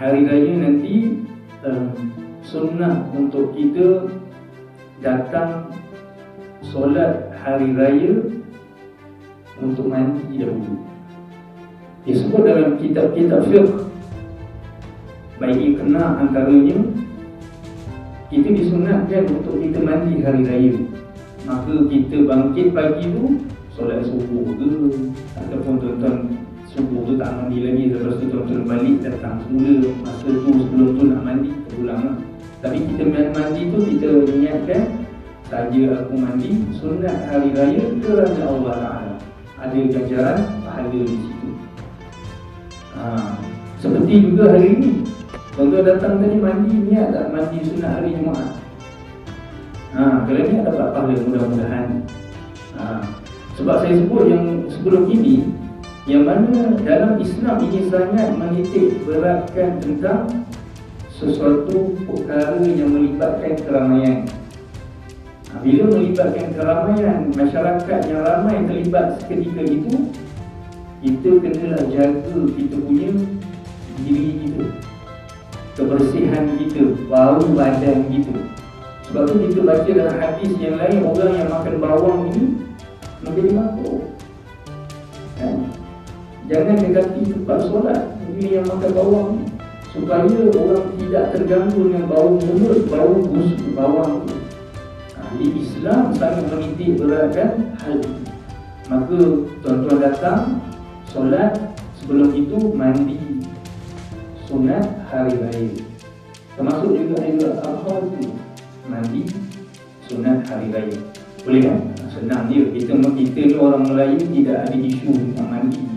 hari raya nanti um, sunnah untuk kita datang solat hari raya untuk mandi dahulu. Disebut dalam kitab-kitab fiqh baik kena antaranya kita disunatkan untuk kita mandi hari raya maka kita bangkit pagi tu solat subuh ke ataupun tuan-tuan subuh tu tak mandi lagi lepas tu tuan-tuan balik datang semula masa tu sebelum tu nak mandi terulang lah tapi kita mandi tu kita niatkan saja aku mandi sunat hari raya kerana Allah Ta'ala ada ganjaran pahala di situ ha. seperti juga hari ini Tuan-tuan datang tadi mandi niat tak mandi sunat hari Jumaat. Ha, kalau ni dapat pahala mudah-mudahan. Ha, sebab saya sebut yang sebelum ini yang mana dalam Islam ini sangat menitik beratkan tentang sesuatu perkara yang melibatkan keramaian. Ha, bila melibatkan keramaian, masyarakat yang ramai terlibat seketika itu, kita kenalah jaga kita punya diri kita kebersihan kita, bau badan kita. Sebab tu kita baca dalam hadis yang lain orang yang makan bawang ini menjadi makhluk. Jangan dekati tempat solat. Ini yang makan bawang ini supaya orang tidak terganggu dengan bau mulut, bau busuk bawang itu. Ha, di Islam sangat menitik beratkan hal itu. Maka tuan-tuan datang solat. Sebelum itu mandi. Sunat hari raya. Termasuk juga Aidul Adha itu mandi sunat hari raya. Boleh kan? senang dia kita kita ni orang Melayu tidak ada isu tentang mandi